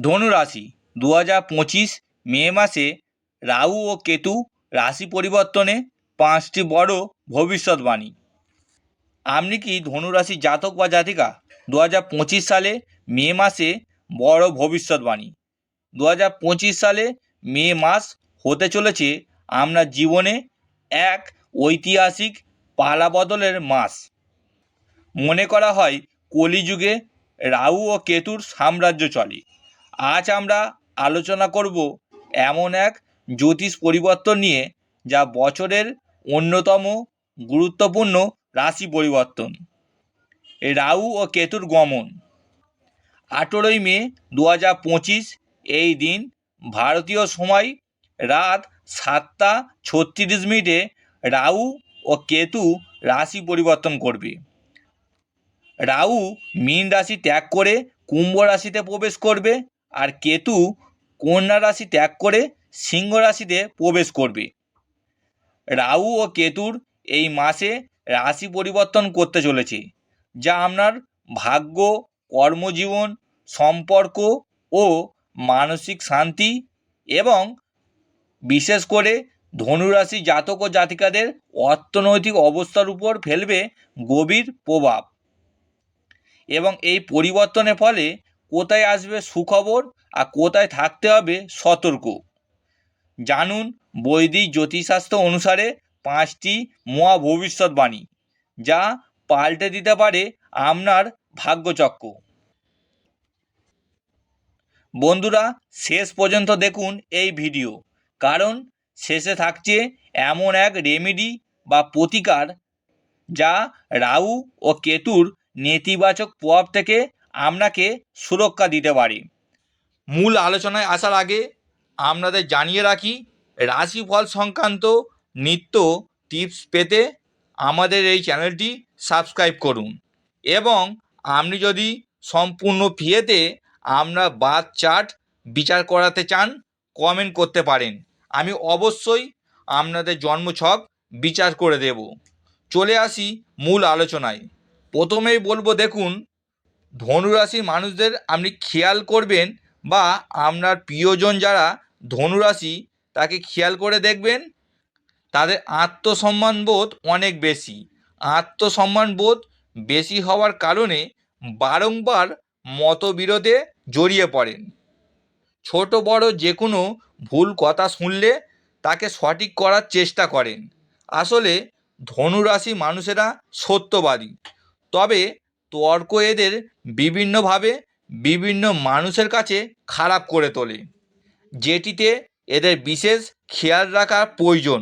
ধনুরাশি দু হাজার পঁচিশ মে মাসে রাহু ও কেতু রাশি পরিবর্তনে পাঁচটি বড় ভবিষ্যৎবাণী। আপনি কি ধনুরাশি জাতক বা জাতিকা দু হাজার পঁচিশ সালে মে মাসে বড় ভবিষ্যৎবাণী? দু হাজার পঁচিশ সালে মে মাস হতে চলেছে আপনার জীবনে এক ঐতিহাসিক পালা বদলের মাস। মনে করা হয় কলিযুগে রাহু ও কেতুর সাম্রাজ্য চলে। আজ আমরা আলোচনা করব এমন এক জ্যোতিষ পরিবর্তন নিয়ে, যা বছরের অন্যতম গুরুত্বপূর্ণ রাশি পরিবর্তন। রাহু ও কেতুর গমন। আঠেরোই মে দু পঁচিশ, এই দিন ভারতীয় সময় রাত সাতটা ছত্রিশ মিনিটে রাহু ও কেতু রাশি পরিবর্তন করবে। রাহু মীন রাশি ত্যাগ করে কুম্ভ রাশিতে প্রবেশ করবে। আর কেতু কন্যা রাশি ত্যাগ করে সিংহ রাশিতে প্রবেশ করবে। রাহু ও কেতুর এই মাসে রাশি পরিবর্তন করতে চলেছে, যা আপনার ভাগ্য, কর্মজীবন, সম্পর্ক ও মানসিক শান্তি এবং বিশেষ করে ধনুরাশি জাতক ও জাতিকাদের অর্থনৈতিক অবস্থার উপর ফেলবে গভীর প্রভাব। এবং এই পরিবর্তনের ফলে কোথায় আসবে সুখবর আর কোথায় থাকতে হবে সতর্ক। জানুন বৈদিক জ্যোতিষশাস্ত্র অনুসারে পাঁচটি মহা ভবিষ্যৎবাণী, যা পাল্টে দিতে পারে আপনার ভাগ্যচক্র। বন্ধুরা, শেষ পর্যন্ত দেখুন এই ভিডিও, কারণ শেষে থাকছে এমন এক রেমেডি বা প্রতিকার, যা রাহু ও কেতুর নেতিবাচক প্রভাব থেকে আপনাকে সুরক্ষা দিতে পারে। মূল আলোচনায় আসার আগে আপনাদের জানিয়ে রাখি, রাশিফল সংক্রান্ত নিত্য টিপস পেতে আমাদের এই চ্যানেলটি সাবস্ক্রাইব করুন এবং আপনি যদি সম্পূর্ণ ফিয়েতে আমরা বাদ চার্ট বিচার করাতে চান, কমেন্ট করতে পারেন। আমি অবশ্যই আপনাদের জন্মছক বিচার করে দেব। চলে আসি মূল আলোচনায়। প্রথমেই বলব, দেখুন ধনুরাশির মানুষদের আপনি খেয়াল করবেন বা আপনার প্রিয়জন যারা ধনুরাশি, তাকে খেয়াল করে দেখবেন। তাদের আত্মসম্মান বোধ অনেক বেশি। আত্মসম্মান বোধ বেশি হওয়ার কারণে বারংবার মতবিরোধে জড়িয়ে পড়েন। ছোট, বড় যে কোনো ভুল কথা শুনলে তাকে সঠিক করার চেষ্টা করেন। আসলে ধনুরাশি মানুষেরা সত্যবাদী। তবে তর্ক এদের বিভিন্নভাবে বিভিন্ন মানুষের কাছে খারাপ করে তোলে, যেটিতে এদের বিশেষ খেয়াল রাখা প্রয়োজন।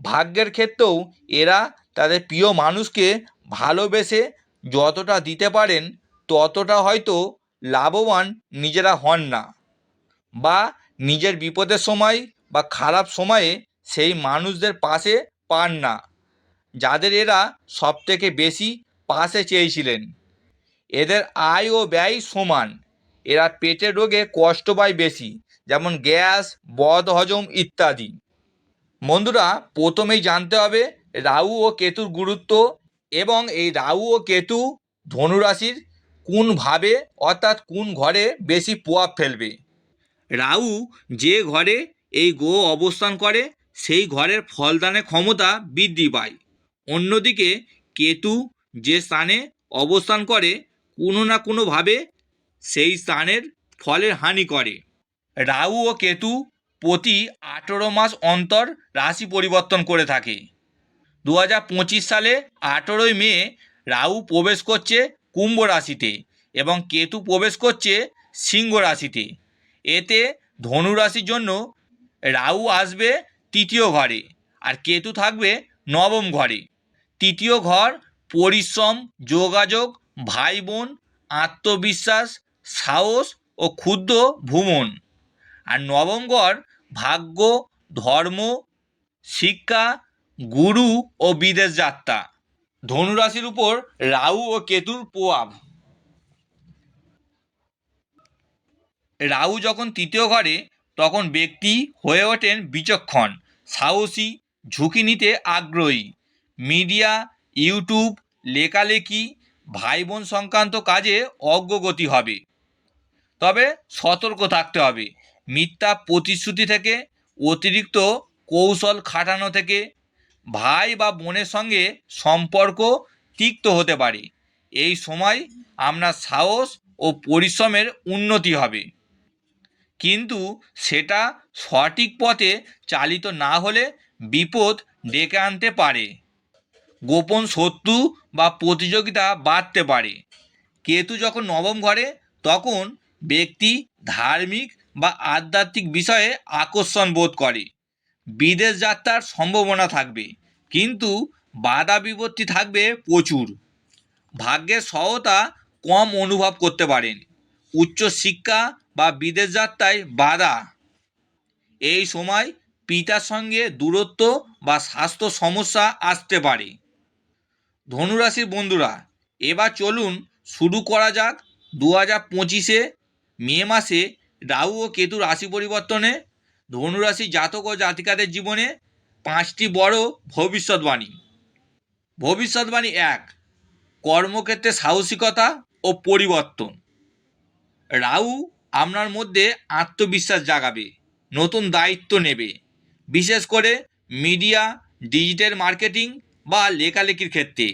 ভাগ্যের ক্ষেত্রেও এরা তাদের প্রিয় মানুষকে ভালোবেসে যতটা দিতে পারেন, ততটা হয়তো লাভবান নিজেরা হন না বা নিজের বিপদের সময় বা খারাপ সময়ে সেই মানুষদের পাশে পান না, যাদের এরা সবথেকে বেশি পাশে চেয়েছিলেন। এদের আয় ও ব্যয় সমান। এরা পেটের রোগে কষ্ট পায় বেশি, যেমন গ্যাস বদহজম ইত্যাদি। বন্ধুরা, প্রথমেই জানতে হবে রাহু ও কেতুর গুরুত্ব এবং এই রাহু ও কেতু ধনুরাশির কোন ভাবে অর্থাৎ কোন ঘরে বেশি প্রভাব ফেলবে। রাহু যে ঘরে এই গ্রহ অবস্থান করে, সেই ঘরের ফলদানের ক্ষমতা বৃদ্ধি পায়। অন্যদিকে, কেতু যে স্থানে অবস্থান করে, কোনো না কোনোভাবে সেই স্থানের ফলের হানি করে। রাহু ও কেতু প্রতি আঠেরো মাস অন্তর রাশি পরিবর্তন করে থাকে। দু হাজার পঁচিশ সালে আঠেরোই মে রাহু প্রবেশ করছে কুম্ভ রাশিতে এবং কেতু প্রবেশ করছে সিংহ রাশিতে। এতে ধনু রাশির জন্য রাহু আসবে তৃতীয় ঘরে আর কেতু থাকবে নবম ঘরে। তৃতীয় ঘর পরিশ্রম, যোগাযোগ ভাই বোন আত্মবিশ্বাস, সাহস ও ক্ষুদ্র ভ্রমণ। আর নবম ভাগ্য, ধর্ম, শিক্ষা, গুরু ও বিদেশ যাত্রা। ধনুরাশির উপর রাহু ও কেতুর প্রভাব। রাহু যখন তৃতীয় ঘরে, তখন ব্যক্তি হয়ে ওঠেন বিচক্ষণ, সাহসী, ঝুঁকি নিতে আগ্রহী। মিডিয়া ইউটিউব, লেখালেখি ভাই বোন সংক্রান্ত কাজে অগ্রগতি হবে। তবে সতর্ক থাকতে হবে। মিথ্যা প্রতিশ্রুতি থেকে, অতিরিক্ত কৌশল খাটানো থেকে ভাই বা বোনের সঙ্গে সম্পর্ক তিক্ত হতে পারে। এই সময় আপনার সাহস ও পরিশ্রমের উন্নতি হবে। কিন্তু সেটা সঠিক পথে চালিত না হলে বিপদ ডেকে আনতে পারে। গোপন শত্রু বা প্রতিযোগিতা বাড়তে পারে। কেতু যখন নবম ঘরে, তখন ব্যক্তি ধার্মিক বা আধ্যাত্মিক বিষয়ে আকর্ষণ বোধ করে। বিদেশ যাত্রার সম্ভাবনা থাকবে, কিন্তু বাধা বিপত্তি থাকবে প্রচুর। ভাগ্যের সহতা কম অনুভব করতে পারেন। উচ্চ শিক্ষা বা বিদেশ যাত্রায় বাধা। এই সময় পিতার সঙ্গে দূরত্ব বা স্বাস্থ্য সমস্যা আসতে পারে। ধনুরাশির বন্ধুরা, এবার চলুন শুরু করা যাক দু হাজার পঁচিশে মে মাসে রাহু ও কেতু রাশি পরিবর্তনে। ধনুরাশি জাতক ও জাতিকাদের জীবনে পাঁচটি বড় ভবিষ্যৎবাণী। ভবিষ্যৎবাণী এক, কর্মক্ষেত্রে সাহসিকতা ও পরিবর্তন। রাহু আপনার মধ্যে আত্মবিশ্বাস জাগাবে, নতুন দায়িত্ব নেবে। বিশেষ করে মিডিয়া, ডিজিটাল মার্কেটিং বা লেখালেখির ক্ষেত্রে।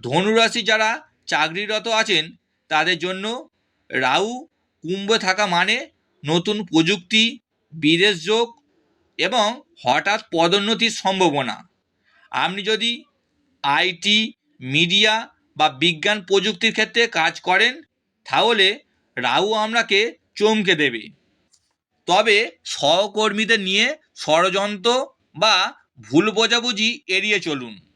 ধনুরাশি যারা চাকরিরত আছেন, তাদের জন্য রাহু, কুম্ভে থাকা মানে নতুন প্রযুক্তি, বিদেশ যোগ এবং হঠাৎ পদোন্নতির সম্ভাবনা। আপনি যদি আইটি, মিডিয়া বা বিজ্ঞান প্রযুক্তির ক্ষেত্রে কাজ করেন, তাহলে রাহু আপনাকে চমকে দেবে। তবে সহকর্মীদের নিয়ে ষড়যন্ত্র বা ভুল বোঝাবুঝি এড়িয়ে চলুন।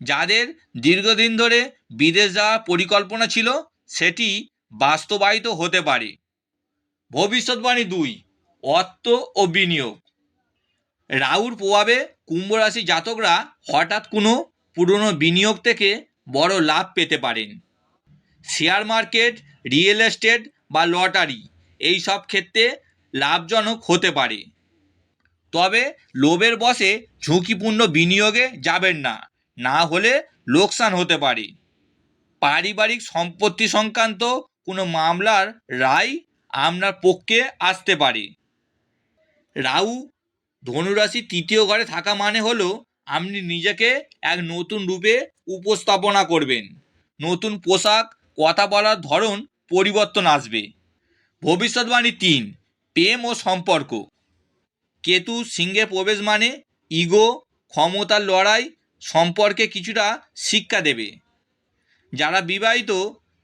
যাদের দীর্ঘদিন ধরে বিদেশ যাওয়ার পরিকল্পনা ছিল, সেটি বাস্তবায়িত হতে পারে। ভবিষ্যৎবাণী দুই, অর্থ ও বিনিয়োগ। রাহুর প্রভাবে কুম্ভ রাশি জাতকরা হঠাৎ কোনো পুরনো বিনিয়োগ থেকে বড় লাভ পেতে পারেন। শেয়ার মার্কেট, রিয়েল এস্টেট বা লটারি, এই সব ক্ষেত্রে লাভজনক হতে পারে। তবে লোভের বসে ঝুঁকিপূর্ণ বিনিয়োগে যাবেন না। না হলে লোকসান হতে পারে। পারিবারিক সম্পত্তি সংক্রান্ত কোনো মামলার রায় আপনার পক্ষে আসতে পারে। রাহু ধনুরাশি তৃতীয় ঘরে থাকা মানে হলো আপনি নিজেকে এক নতুন রূপে উপস্থাপনা করবেন। নতুন পোশাক, কথা বলার ধরন পরিবর্তন আসবে। ভবিষ্যৎবাণী তিন, প্রেম ও সম্পর্ক। কেতু সিংহে প্রবেশ মানে ইগো ক্ষমতার লড়াই সম্পর্কে কিছুটা শিক্ষা দেবে। যারা বিবাহিত,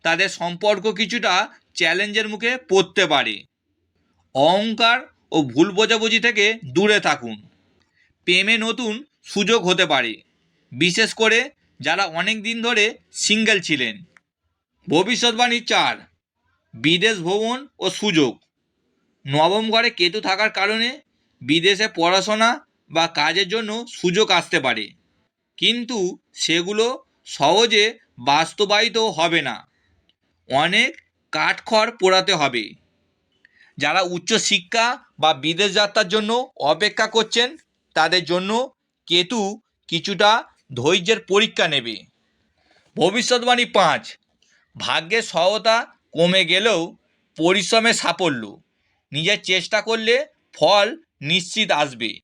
তাদের সম্পর্ক কিছুটা চ্যালেঞ্জের মুখে পড়তে পারে। অহংকার ও ভুল বোঝাবুঝি থেকে দূরে থাকুন। প্রেমে নতুন সুযোগ হতে পারে। বিশেষ করে যারা অনেক দিন ধরে সিঙ্গেল ছিলেন। ভবিষ্যৎবাণী চার, বিদেশ ভ্রমণ ও সুযোগ। নবম ঘরে কেতু থাকার কারণে বিদেশে পড়াশোনা বা কাজের জন্য সুযোগ আসতে পারে। কিন্তু সেগুলো সহজে বাস্তবায়িত হবে না। অনেক কাঠখড় পোড়াতে হবে। যারা উচ্চশিক্ষা বা বিদেশ যাত্রার জন্য অপেক্ষা করছেন, তাদের জন্য কেতু কিছুটা ধৈর্যের পরীক্ষা নেবে। ভবিষ্যৎবাণী পাঁচ, ভাগ্যের সহায়তা কমে গেলেও পরিশ্রমে সাফল্য। নিজের চেষ্টা করলে ফল নিশ্চিত আসবে।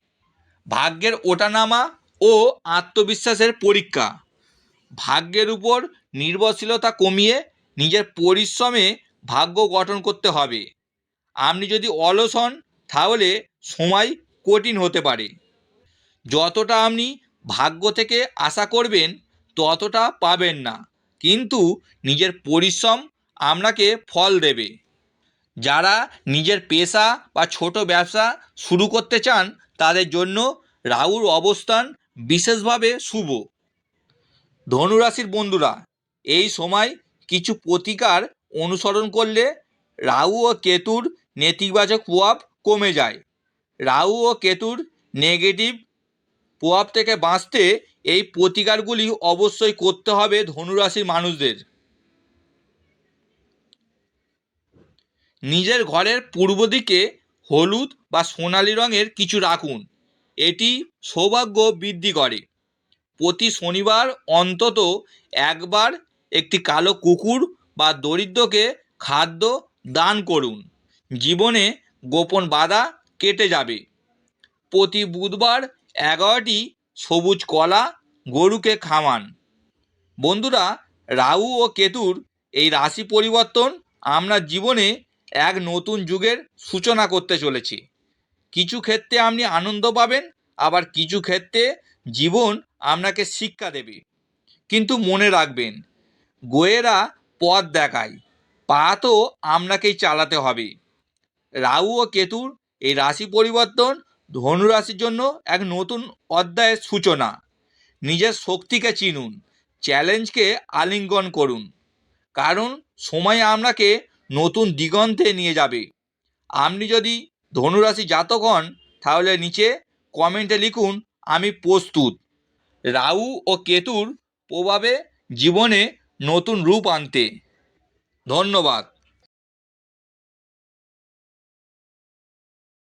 ভাগ্যের ওঠানামা ও আত্মবিশ্বাসের পরীক্ষা। ভাগ্যের উপর নির্ভরশীলতা কমিয়ে নিজের পরিশ্রমে ভাগ্য গঠন করতে হবে। আপনি যদি অলস হন, তাহলে সময় কঠিন হতে পারে। যতটা আপনি ভাগ্য থেকে আশা করবেন, ততটা পাবেন না। কিন্তু নিজের পরিশ্রম আপনাকে ফল দেবে। যারা নিজের পেশা বা ছোট ব্যবসা শুরু করতে চান, তাদের জন্য রাহুর অবস্থান বিশেষভাবে শুভ। ধনুরাশির বন্ধুরা, এই সময় কিছু প্রতিকার অনুসরণ করলে রাহু ও কেতুর নেতিবাচক প্রভাব কমে যায়। রাহু ও কেতুর নেগেটিভ প্রভাব থেকে বাঁচতে এই প্রতিকারগুলি অবশ্যই করতে হবে ধনুরাশির মানুষদের। নিজের ঘরের পূর্ব দিকে হলুদ বা সোনালি রঙের কিছু রাখুন। এটি সৌভাগ্য বৃদ্ধি করে। প্রতি শনিবার অন্তত একবার একটি কালো কুকুর বা দরিদ্রকে খাদ্য দান করুন। জীবনে গোপন বাধা কেটে যাবে। প্রতি বুধবার এগারোটি সবুজ কলা গরুকে খাওয়ান। বন্ধুরা, রাহু ও কেতুর এই রাশি পরিবর্তন আমরা জীবনে এক নতুন যুগের সূচনা করতে চলেছে। কিছু ক্ষেত্রে আপনি আনন্দ পাবেন, আবার কিছু ক্ষেত্রে জীবন আপনাকে শিক্ষা দেবে। কিন্তু মনে রাখবেন, গোয়েরা পথ দেখায় পা তো আপনাকেই চালাতে হবে। রাহু ও কেতুর এই রাশি পরিবর্তন ধনু রাশির জন্য এক নতুন অধ্যায়ের সূচনা। নিজের শক্তিকে চিনুন, চ্যালেঞ্জকে আলিঙ্গন করুন। কারণ সময় আপনাকে নতুন দিগন্তে নিয়ে যাবে। আপনি যদি ধনুরাশি জাতক হন তাহলে নিচে কমেন্টে লিখুন, আমি প্রস্তুত। রাহু ও কেতুর প্রভাবে জীবনে নতুন রূপ আনতে। ধন্যবাদ।